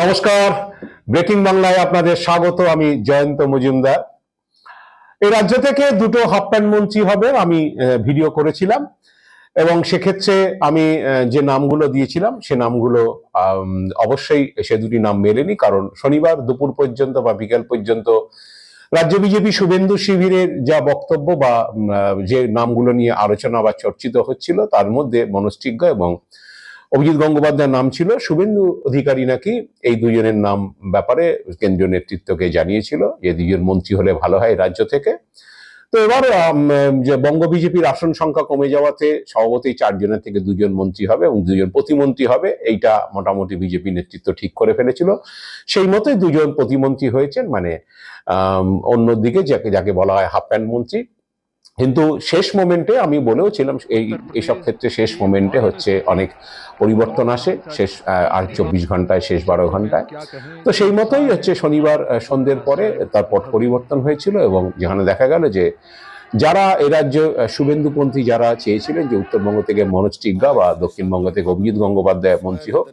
নমস্কার। ব্রেকিং বাংলায় আপনাদের স্বাগত, আমি জয়ন্ত মজুমদার। এই রাজ্য থেকে দুটো হাফ প্যান্ট মন্ত্রী হবে, আমি ভিডিও করেছিলাম। এবং সেক্ষেত্রে আমি যে নামগুলো দিয়েছিলাম, সে নামগুলো অবশ্যই সে দুটি নাম মেলেনি, কারণ শনিবার দুপুর পর্যন্ত বা বিকেল পর্যন্ত রাজ্য বিজেপি শুভেন্দু শিবিরের যা বক্তব্য বা যে নামগুলো নিয়ে আলোচনা বা চর্চিত হচ্ছিল, তার মধ্যে মনস্টিজ্ঞ এবং অভিজিৎ গঙ্গোপাধ্যায়ের নাম ছিল, শুভেন্দু অধিকারী নাকি এই দুজনের নাম ব্যাপারে কেন্দ্রীয় নেতৃত্বকে জানিয়েছিল যে দুজন মন্ত্রী হলে ভালো হয় রাজ্য থেকে। তো এবার যে বঙ্গ বিজেপির আসন সংখ্যা কমে যাওয়াতে সভাপতি চারজনের থেকে দুজন মন্ত্রী হবে এবং দুজন প্রতিমন্ত্রী হবে, এইটা মোটামুটি বিজেপি নেতৃত্ব ঠিক করে ফেলেছিল। সেই মতোই দুজন প্রতিমন্ত্রী হয়েছেন মানে অন্যদিকে যাকে যাকে বলা হয় হাফ প্যান্ট মন্ত্রী কিন্তু শেষ মোমেন্টে আমি বলেও ছিলাম এই এইসব ক্ষেত্রে শেষ মোমেন্টে হচ্ছে অনেক পরিবর্তন আসে। শেষ আর চব্বিশ ঘন্টায় শেষ বারো ঘন্টায়। তো সেই মতোই হচ্ছে শনিবার সন্ধ্যের পরে তার পট পরিবর্তন হয়েছিল এবং যেখানে দেখা গেল যে যারা এ রাজ্যে শুভেন্দুপন্থী যারা চেয়েছিলেন যে উত্তরবঙ্গ থেকে মনোজ টিগ্গা বা দক্ষিণবঙ্গ থেকে অভিজিৎ গঙ্গোপাধ্যায় মন্ত্রী হোক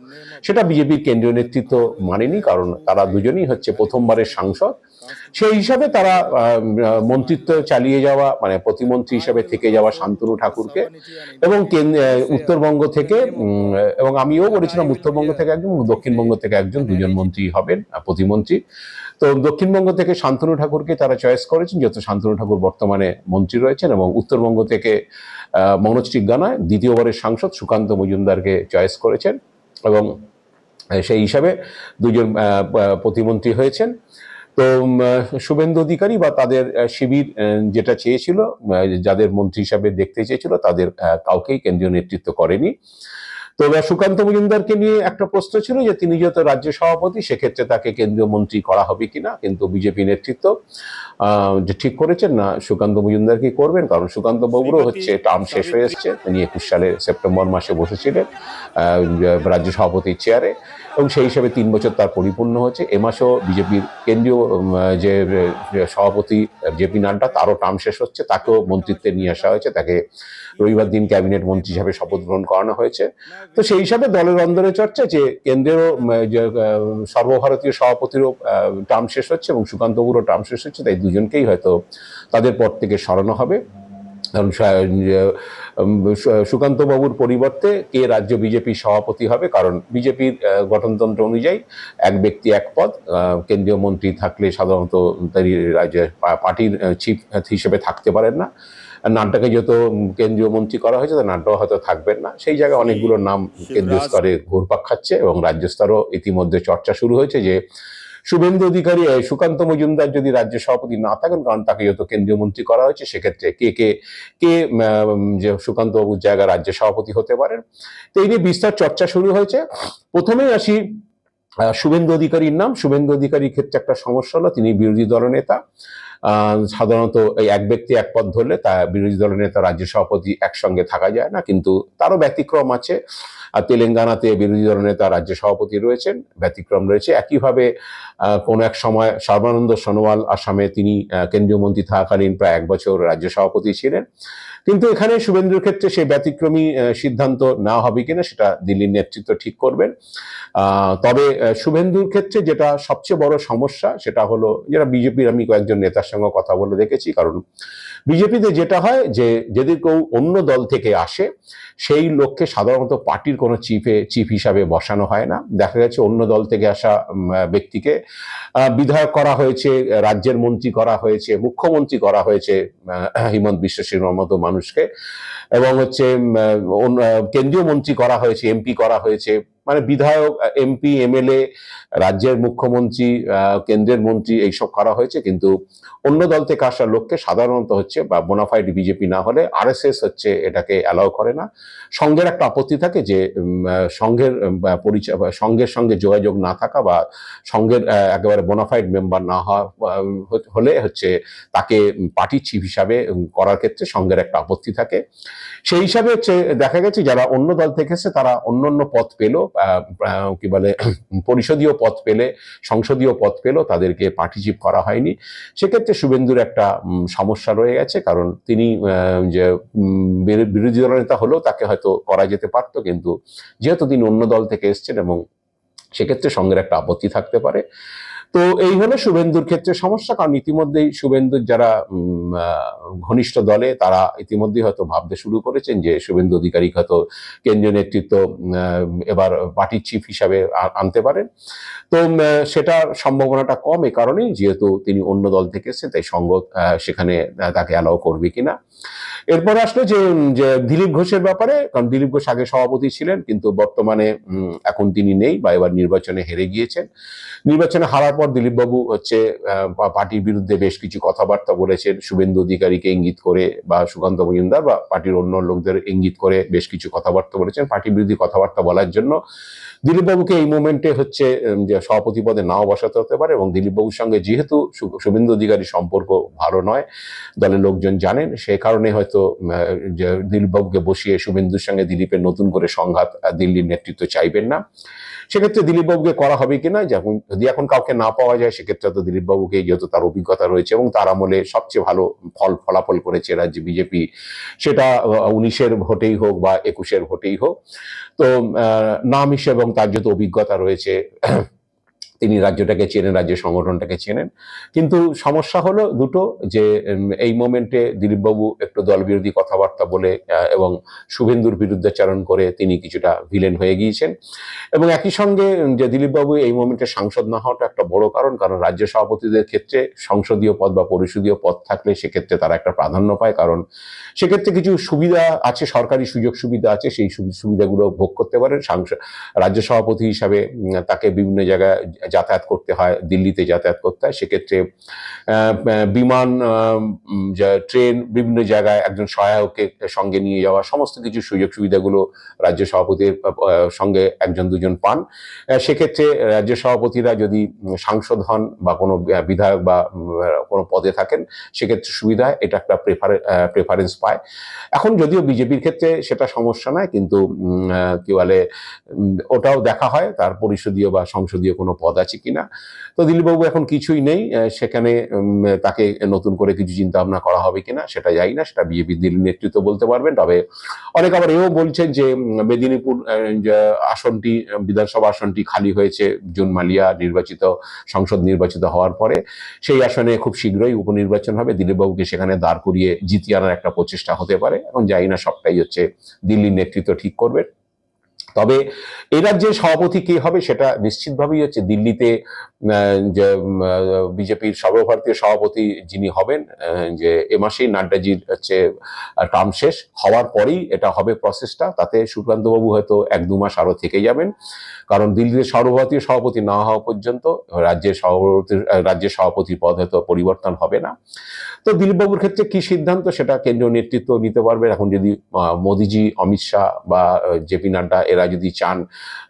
সেটা বিজেপির কেন্দ্রীয় নেতৃত্ব মানেনি কারণ তারা দুজনেই হচ্ছে প্রথমবারের সাংসদ। সেই হিসাবে তারা মন্ত্রিত্ব চালিয়ে যাওয়া মানে প্রতিমন্ত্রী হিসাবে থেকে যাওয়া শান্তনু ঠাকুরকে এবং উত্তরবঙ্গ থেকে এবং আমিও বলেছিলাম উত্তরবঙ্গ থেকে একজন দক্ষিণবঙ্গ থেকে একজন দুজন মন্ত্রী হবেন প্রতিমন্ত্রী। তো দক্ষিণবঙ্গ থেকে শান্তনু ঠাকুরকে তারা চয়েস করেছেন, যেহেতু শান্তনু ঠাকুর বর্তমানে মন্ত্রী রয়েছেন এবং উত্তরবঙ্গ থেকে মনোজ টিগ্গানায় দ্বিতীয়বারের সাংসদ সুকান্ত মজুমদারকে চয়েস করেছেন এবং সেই হিসাবে দুজন প্রতিমন্ত্রী হয়েছেন। তো শুভেন্দু অধিকারী বা তাদের শিবির যেটা চেয়েছিল যাদের মন্ত্রী হিসাবে দেখতে চেয়েছিল, তাদের কাউকেই কেন্দ্রীয় নেতৃত্ব করেনি। তো এবার সুকান্ত মজুমদারকে নিয়ে একটা প্রশ্ন ছিল যে তিনি যেহেতু রাজ্য সভাপতি সেক্ষেত্রে তাকে কেন্দ্রীয় মন্ত্রী করা হবে কিনা? কিন্তু বিজেপি নেতৃত্ব যে ঠিক করেছেন না সুকান্ত মজুমদার কি করবেন? কারণ সুকান্ত বাবুরও হচ্ছে টার্ম শেষ হয়ে এসছে। তিনি একুশ সালে সেপ্টেম্বর মাসে বসেছিলেন রাজ্য সভাপতির চেয়ারে এবং সেই হিসাবে তিন বছর তার পরিপূর্ণ হচ্ছে এ মাসেও বিজেপির কেন্দ্রীয় যে সভাপতি জেপি নাড্ডা তারও টার্ম শেষ হচ্ছে। তাকেও মন্ত্রিত্বে নিয়ে আসা হয়েছে। তাকে রবিবার দিন ক্যাবিনেট মন্ত্রী হিসাবে শপথ গ্রহণ করানো হয়েছে। তো সেই হিসাবে দলের অন্দরে চর্চা যে কেন্দ্রের সর্বভারতীয় সভাপতিরও টার্ম শেষ হচ্ছে এবং সুকান্তবাবুরও টার্ম শেষ হচ্ছে, তাই দুজনকেই হয়তো তাদের পর থেকে সরানো হবে। কারণ সুকান্ত বাবুর পরিবর্তে কে রাজ্য বিজেপি সভাপতি হবে? কারণ বিজেপির গঠনতন্ত্র অনুযায়ী এক ব্যক্তি এক পদ কেন্দ্রীয় মন্ত্রী থাকলে সাধারণত পার্টির চিফ হিসেবে থাকতে পারেন না। নাড্ডাকে যত কেন্দ্রীয় মন্ত্রী করা হয়েছে নাড্ডাও হয়তো থাকবেন না। সেই জায়গায় অনেকগুলো নাম কেন্দ্রীয় স্তরে ঘুরপাক খাচ্ছে এবং রাজ্য স্তরেও ইতিমধ্যে চর্চা শুরু হয়েছে যে শুভেন্দু অধিকারী সুকান্ত মজুমদার যদি রাজ্য সভাপতি না থাকেন কারণ তাকে যত কেন্দ্রীয় মন্ত্রী করা হয়েছে সেক্ষেত্রে কে কে কে যে সুকান্ত বাবুর জায়গায় রাজ্য সভাপতি হতে পারেন। তো এই নিয়ে বিস্তার চর্চা শুরু হয়েছে। প্রথমেই আসি শুভেন্দু অধিকারীর নাম। শুভেন্দু অধিকারীর ক্ষেত্রে একটা সমস্যা হলো তিনি বিরোধী দলনেতা। সাধারণত এই এক ব্যক্তি এক পথ ধরলে তা বিরোধী দলের নেতা, রাজ্য সভাপতি একসঙ্গে থাকা যায় না, কিন্তু তারও ব্যতিক্রম আছে। আর তেলেঙ্গানাতে বিরোধী দলের নেতা, রাজ্য সভাপতি রয়েছেন, ব্যতিক্রম রয়েছে। একইভাবে কোন কোনো এক সময় সর্বানন্দ সোনোয়াল আসামে তিনি কেন্দ্রীয় মন্ত্রী থাকাকালীন প্রায় এক বছর রাজ্য সভাপতি ছিলেন। কিন্তু এখানে শুভেন্দুর ক্ষেত্রে সেই ব্যতিক্রমী সিদ্ধান্ত না হবে কিনা সেটা দিল্লির নেতৃত্ব ঠিক করবেন। তবে শুভেন্দুর ক্ষেত্রে যেটা সবচেয়ে বড় সমস্যা সেটা হলো যেটা বিজেপির, আমি কয়েকজন নেতার সঙ্গে কথা বলে দেখেছি, কারণ বিজেপিতে যেটা হয় যে যদি কেউ অন্য দল থেকে আসে, সেই লোককে সাধারণত পার্টির কোনো চিফে, চিফ হিসাবে বসানো হয় না। দেখা গেছে অন্য দল থেকে আসা ব্যক্তিকে বিধায়ক করা হয়েছে, রাজ্যের মন্ত্রী করা হয়েছে, মুখ্যমন্ত্রী করা হয়েছে হিমন্ত বিশ্ব শর্মার মতো মানুষকে এবং হচ্ছে কেন্দ্রীয় মন্ত্রী করা হয়েছে এমপি করা হয়েছে। মানে বিধায়ক, এমপি, এমএলএ, রাজ্যের মুখ্যমন্ত্রী কেন্দ্রের মন্ত্রী এইসব করা হয়েছে, কিন্তু অন্য দল থেকে আসা লোককে সাধারণত হচ্ছে বা বোনাফাইড বিজেপি না হলে আরএসএস হচ্ছে এটাকে অ্যালাউ করে না। সংঘের একটা আপত্তি থাকে যে সংঘের পরিচয় সংঘের সঙ্গে যোগাযোগ না থাকা বা সংঘের একেবারে বোনাফাইড মেম্বার না হওয়া হলে হচ্ছে তাকে পার্টি চিফ হিসাবে করার ক্ষেত্রে সংঘের একটা আপত্তি থাকে। সেই হিসাবে হচ্ছে দেখা গেছে যারা অন্য দল থেকে এসে তারা অন্য অন্য পথ পেল। কি বলে, পরিষদীয় পথ পেলে, সংসদীয় পথ পেলেও তাদেরকে পার্টিসিপ করা হয়নি। সেক্ষেত্রে শুভেন্দুর একটা সমস্যা রয়ে গেছে, কারণ তিনি যে বিরোধী দল নেতা হলেও তাকে হয়তো করা যেতে পারতো, কিন্তু যেহেতু তিনি অন্য দল থেকে এসছেন এবং সেক্ষেত্রে সঙ্গের একটা আপত্তি থাকতে পারে তো এই হলো শুভেন্দুর ক্ষেত্রে সমস্যা, কারণ ইতিমধ্যেই শুভেন্দুর যারা ঘনিষ্ঠ দলে, তারা ইতিমধ্যেই হয়তো ভাবতে শুরু করেছেন যে শুভেন্দু অধিকারী হয়তো কেন্দ্রীয় নেতৃত্ব এবার পার্টির চিফ হিসাবে আনতে পারেন। তো সেটার সম্ভাবনাটা কম এ কারণেই, যেহেতু তিনি অন্য দল থেকে এসেছেন, তাই সঙ্গ সেখানে তাকে অ্যালাউ করবে কিনা। এরপর আসলে যে দিলীপ ঘোষের ব্যাপারে, কারণ দিলীপ ঘোষ আগে সভাপতি ছিলেন, কিন্তু বর্তমানে এখন তিনি নেই বা এবার নির্বাচনে হেরে গিয়েছেন। নির্বাচনে হারার পর দিলীপবাবু হচ্ছে পার্টির বিরুদ্ধে বেশ কিছু কথাবার্তা বলেছেন। শুভেন্দু অধিকারীকে ইঙ্গিত করে বা সুকান্ত মজুমদার বা পার্টির অন্য লোকদের ইঙ্গিত করে বেশ কিছু কথাবার্তা বলেছেন। পার্টি বিরোধী কথাবার্তা বলার জন্য দিলীপবাবুকে এই মোমেন্টে হচ্ছে যে সভাপতি পদে নাও বসাতে হতে পারে এবং দিলীপবাবুর সঙ্গে যেহেতু শুভেন্দু অধিকারী সম্পর্ক ভালো নয়, দলের লোকজন জানেন, সে কারণে হয়তো দিলীপবাবুকে বসিয়ে শুভেন্দুর সঙ্গে দিলীপের নতুন করে সংঘাত দিল্লির নেতৃত্ব চাইবেন না। সেক্ষেত্রে দিলীপবাবুকে করা হবে কিনা যখন যদি এখন কাউকে না পাওয়া যায়, সেক্ষেত্রে তো দিলীপবাবুকে যেহেতু তার অভিজ্ঞতা রয়েছে এবং তার আমলে সবচেয়ে ভালো ফল ফলাফল করেছে রাজ্যে বিজেপি, সেটা উনিশের ভোটেই হোক বা একুশের ভোটেই হোক। তো নাম হিসেবে এবং তার যেহেতু অভিজ্ঞতা রয়েছে তিনি রাজ্যটাকে চেনেন, রাজ্য সংগঠনটাকে চেনেন। কিন্তু সমস্যা হলো দুটো, যে এই মোমেন্টে দিলীপবাবু একটু দলবিরোধী কথাবার্তা বলে এবং শুভেন্দুর বিরুদ্ধাচারণ করে তিনি কিছুটা ভিলেন হয়ে গিয়েছেন। এবং একই সঙ্গে যে, দিলীপবাবু এই মোমেন্টে সাংসদ না হওয়াটা একটা বড় কারণ কারণ রাজ্য সভাপতিদের ক্ষেত্রে সংসদীয় পদ বা পরিষদীয় পদ থাকলে সেক্ষেত্রে তারা একটা প্রাধান্য পায়, কারণ সেক্ষেত্রে কিছু সুবিধা আছে, সরকারি সুযোগ সুবিধা আছে, সেই সুবি- সুবিধাগুলো ভোগ করতে পারেন। রাজ্য সভাপতি হিসাবে তাকে বিভিন্ন জায়গায় যাতায়াত করতে হয়, দিল্লিতে যাতায়াত করতে হয়, সেক্ষেত্রে বিমান ট্রেন বিভিন্ন জায়গায় একজন সহায়ককে সঙ্গে নিয়ে যাওয়া, সমস্ত কিছু সুযোগ সুবিধাগুলো রাজ্য সভাপতির সঙ্গে একজন দুজন পান। সেক্ষেত্রে রাজ্য সভাপতিরা যদি সাংসদ হন বা কোনো বিধায়ক বা কোনো পদে থাকেন, সেক্ষেত্রে সুবিধা এটা একটা প্রেফারে প্রেফারেন্স পায়। এখন যদিও বিজেপির ক্ষেত্রে সেটা সমস্যা নয়, কিন্তু কি বলে ওটাও দেখা হয়, তার পরিষদীয় বা সংসদীয় কোনো পদ আছে কিনা? তো দিলীপবাবু এখন কিছুই নেই সেখানে তাকে নতুন করে কিছু চিন্তা ভাবনা করা হবে কিনা সেটা যাই না, সেটা বিজেপি দিল্লি নেতৃত্ব বলতে পারবেন। তবে অনেক আবার এও বলছেন যে মেদিনীপুর আসনটি, বিধানসভা আসনটি খালি হয়েছে জুন মালিয়া নির্বাচিত, সংসদ নির্বাচিত হওয়ার পরে। সেই আসনে খুব শীঘ্রই উপনির্বাচন হবে। দিলীপবাবুকে সেখানে দাঁড় করিয়ে জিতিয়ে আনার একটা প্রচেষ্টা হতে পারে। এখন যাই না সবটাই হচ্ছে দিল্লির নেতৃত্ব ঠিক করবে তবে এই রাজ্যের সভাপতি কে হবে সেটা নিশ্চিতভাবেই হচ্ছে দিল্লিতে যে বিজেপির সর্বভারতীয় সভাপতি যিনি হবেন যে এ মাসেই নাড্ডাজির হচ্ছে টার্ম শেষ। হওয়ার পরেই এটা হবে প্রসেসটা। তাতে সুকান্তবাবু হয়তো এক দু মাস আরও থেকে যাবেন। কারণ দিল্লির সর্বভারতীয় সভাপতি না হওয়া পর্যন্ত রাজ্যের সভাপতির আহ, রাজ্যের সভাপতির পদ হয়তো পরিবর্তন হবে না। তো দিলীপবাবুর ক্ষেত্রে কি সিদ্ধান্ত সেটা কেন্দ্রীয় নেতৃত্ব নিতে পারবে এখন যদি মোদিজি অমিত শাহ বা জেপি নাড্ডা এরা যদি চান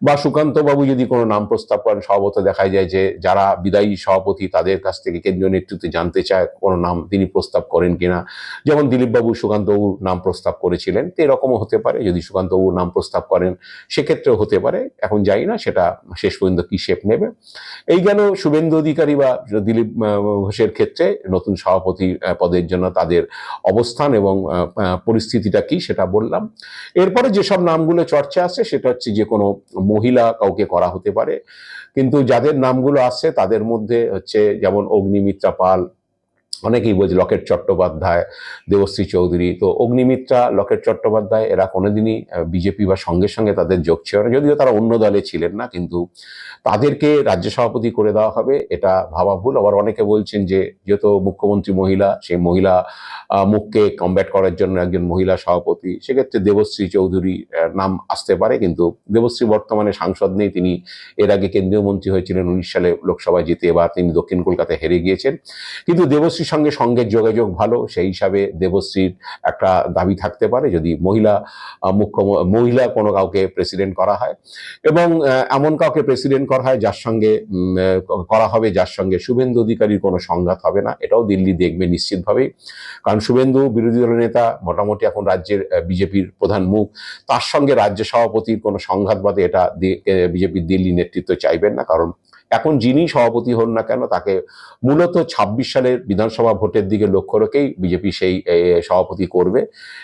বা সুকান্ত বাবু যদি কোনো নাম প্রস্তাব করেন সম্ভবত দেখা যায় যে যারা বিদায়ী সভাপতি তাদের কাছ থেকে কেন্দ্রীয় নেতৃত্ব জানতে চায় কোনো নাম তিনি প্রস্তাব করেন কিনা। যেমন দিলীপবাবু সুকান্তবাবুর নাম প্রস্তাব করেছিলেন, তো এরকমও হতে পারে। যদি সুকান্তবাবু নাম প্রস্তাব করেন, সেক্ষেত্রেও হতে পারে। এখন যাই না, সেটা শেষ পর্যন্ত কি শেপ নেবে? এই গেল শুভেন্দু অধিকারী বা দিলীপ ঘোষের ক্ষেত্রে নতুন সভাপতি পদের জন্য তাদের অবস্থান এবং পরিস্থিতিটা কি সেটা বললাম। এরপরে যেসব নামগুলো চর্চা আছে সেটা হচ্ছে যে কোনো মহিলা কাউকে করা হতে পারে। কিন্তু যাদের নামগুলো আসছে তাদের মধ্যে হচ্ছে যেমন অগ্নিমিত্রা পাল অনেকেই বলছে লকেট চট্টোপাধ্যায়, দেবশ্রী চৌধুরী। তো অগ্নিমিত্রা, লকেট চট্টোপাধ্যায়, এরা কোনোদিনই বিজেপি বা সঙ্গে সঙ্গে তাদের যোগ ছিল না। যদিও তারা অন্য দলে ছিলেন না, কিন্তু তাদেরকে রাজ্য সভাপতি করে দেওয়া হবে, এটা ভাবা ভুল। আবার অনেকে বলছেন যে, যেহেতু মুখ্যমন্ত্রী মহিলা, সেই মহিলা মুখকে কমব্যাট করার জন্য একজন মহিলা সভাপতি, সেক্ষেত্রে দেবশ্রী চৌধুরী নাম আসতে পারে, কিন্তু দেবশ্রী বর্তমানে সাংসদ নেই। তিনি এর আগে কেন্দ্রীয় মন্ত্রী হয়েছিলেন, উনিশ সালে লোকসভায় জিতে, এবার তিনি দক্ষিণ কলকাতায় হেরে গিয়েছেন। কিন্তু দেবশ্রীর সঙ্গে সঙ্গের যোগাযোগ ভালো, সেই হিসাবে দেবশ্রীর একটা দাবি থাকতে পারে যদি মহিলা মুখ্য মহিলা কোনো কাউকে প্রেসিডেন্ট করা হয় এবং এমন কাউকে প্রেসিডেন্ট করা হয় যার সঙ্গে করা হবে যার সঙ্গে শুভেন্দু অধিকারীর কোনো সংঘাত হবে না। এটাও দিল্লি দেখবে নিশ্চিতভাবেই। কারণ শুভেন্দু বিরোধী দলের নেতা মোটামুটি এখন রাজ্যের বিজেপির প্রধান মুখ। তার সঙ্গে রাজ্য সভাপতির কোনো সংঘাত বাদে এটা বিজেপির দিল্লি নেতৃত্ব চাইবেন না। কারণ এখন যিনি সভাপতি হন না কেন, তাকে মূলত ছাব্বিশ সালের বিধানসভা ভোটের দিকে লক্ষ্য রেখেই বিজেপি সেই সভাপতি করবে।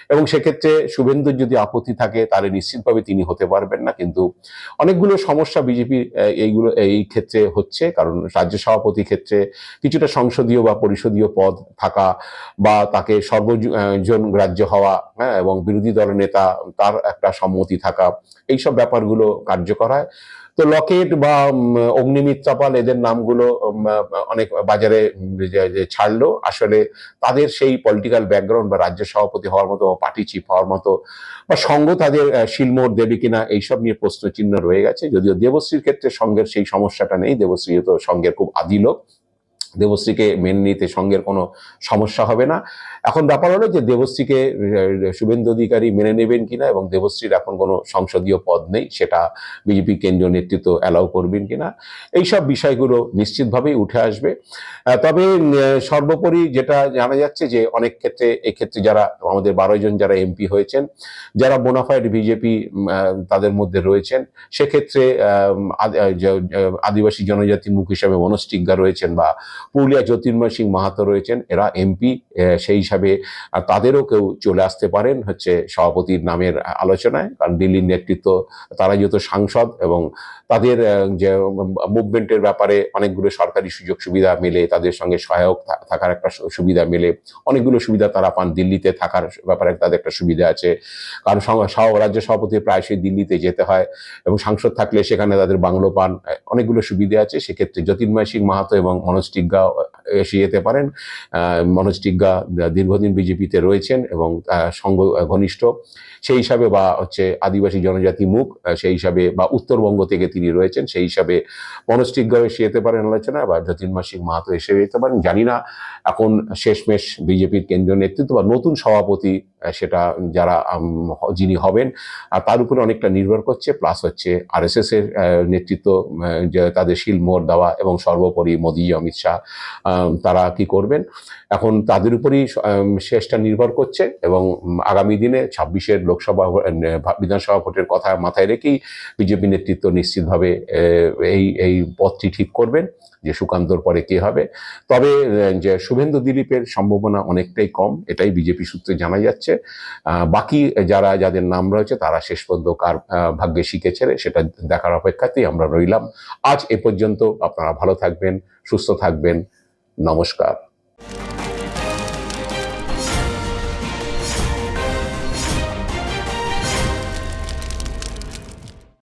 এবং সেক্ষেত্রে শুভেন্দুর যদি আপত্তি থাকে, তাহলে নিশ্চিতভাবে তিনি হতে পারবেন না। কিন্তু অনেকগুলো সমস্যা বিজেপি এইগুলো, এই ক্ষেত্রে হচ্ছে। কারণ রাজ্য সভাপতি ক্ষেত্রে কিছুটা সংসদীয় বা পরিষদীয় পদ থাকা বা তাকে সর্বজন গ্রাহ্য হওয়া হ্যাঁ এবং বিরোধী দলের নেতা, তার একটা সম্মতি থাকা, এইসব ব্যাপারগুলো কার্যকর হয়। তো লকেট বা অগ্নিমিত চাপাল পাল এদের নামগুলো অনেক বাজারে ছাড়লো। আসলে তাদের সেই পলিটিক্যাল ব্যাকগ্রাউন্ড বা রাজ্য সভাপতি হওয়ার মতো বা পার্টি চিফ হওয়ার মতো বা সঙ্গ তাদের শিলমোর দেবে কিনা এইসব নিয়ে প্রশ্ন চিহ্ন রয়ে গেছে। যদিও দেবশ্রীর ক্ষেত্রে সঙ্গের সেই সমস্যাটা নেই। দেবশ্রী তো সঙ্গের খুব আদি লোক। দেবশ্রীকে মেনে নিতে সঙ্গের কোনো সমস্যা হবে না। এখন ব্যাপার হলো যে দেবশ্রীকে শুভেন্দু অধিকারী মেনে নেবেন কিনা এবং দেবশ্রীর এখন কোনো সংসদীয় পদ নেই, সেটা বিজেপি কেন্দ্রীয় নেতৃত্ব অ্যালাউ করবেন কিনা, এইসব বিষয়গুলো নিশ্চিতভাবেই উঠে আসবে। তবে সর্বোপরি যেটা জানা যাচ্ছে যে অনেক ক্ষেত্রে, এক্ষেত্রে যারা আমাদের বারো জন যারা এমপি হয়েছেন, যারা বোনাফাইড বিজেপি তাদের মধ্যে রয়েছেন, সেক্ষেত্রে আদিবাসী জনজাতি মুখ হিসাবে মনোজ টিগ্গা রয়েছেন বা পুরুলিয়া জ্যোতির্ময় সিং মাহাতো রয়েছেন, এরা এমপি সেই হিসাবে তাদেরও কেউ চলে আসতে পারেন হচ্ছে সভাপতির নামের আলোচনায়, কারণ দিল্লির নেতৃত্ব তারা যেহেতু সাংসদ এবং তাদের যে, মুভমেন্টের ব্যাপারে অনেকগুলো সরকারি সুযোগ সুবিধা মেলে, তাদের সঙ্গে সহায়ক থাকার একটা সুবিধা মেলে, অনেকগুলো সুবিধা তারা পান, দিল্লিতে থাকার ব্যাপারে তাদের একটা সুবিধা আছে, কারণ রাজ্য সভাপতি প্রায়শই দিল্লিতে যেতে হয় এবং সাংসদ থাকলে সেখানে তাদের বাংলো পান অনেকগুলো সুবিধা আছে, সেক্ষেত্রে জ্যোতির্ময় সিং মাহাতো এবং মনোজ টিগ্গা এসে যেতে পারেন। মনোজ টিগ্গা দীর্ঘদিন বিজেপিতে রয়েছেন এবং সঙ্গ ঘনিষ্ঠ। সেই হিসাবে বা হচ্ছে আদিবাসী জনজাতি মুখ সেই হিসাবে বা উত্তরবঙ্গ থেকে তিনি রয়েছেন, সেই হিসাবে মনোজ টিগ্গাও এসে যেতে পারেন আলোচনা বা জ্যোতির্ময় সিং মাহাতো এসে যেতে পারেন। জানি না এখন শেষমেশ বিজেপির কেন্দ্রীয় নেতৃত্ব বা নতুন সভাপতি সেটা যারা যিনি হবেন, আর তার উপরে অনেকটা নির্ভর করছে প্লাস হচ্ছে আর এস এর নেতৃত্ব তাদের শিলমোহর দেওয়া এবং সর্বোপরি মোদী, অমিত শাহ তারা কি করবেন? এখন তাদের উপরেই শেষটা নির্ভর করছে এবং আগামী দিনে ছাব্বিশের লোকসভা বিধানসভা ভোটের কথা মাথায় রেখেই বিজেপি নেতৃত্ব নিশ্চিতভাবে এই এই পথটি ঠিক করবেন। যে সুকান্তর পরে কে হবে। তবে যে শুভেন্দু দিলীপের সম্ভাবনা অনেকটাই কম, এটাই বিজেপি সূত্রে জানা যাচ্ছে। বাকি যারা, যাদের নাম রয়েছে, তারা শেষ পর্যন্ত কার ভাগ্যে শিখেছে সেটা দেখার অপেক্ষাতেই আমরা রইলাম। আজ এ পর্যন্ত আপনারা ভালো থাকবেন, সুস্থ থাকবেন। নমস্কার।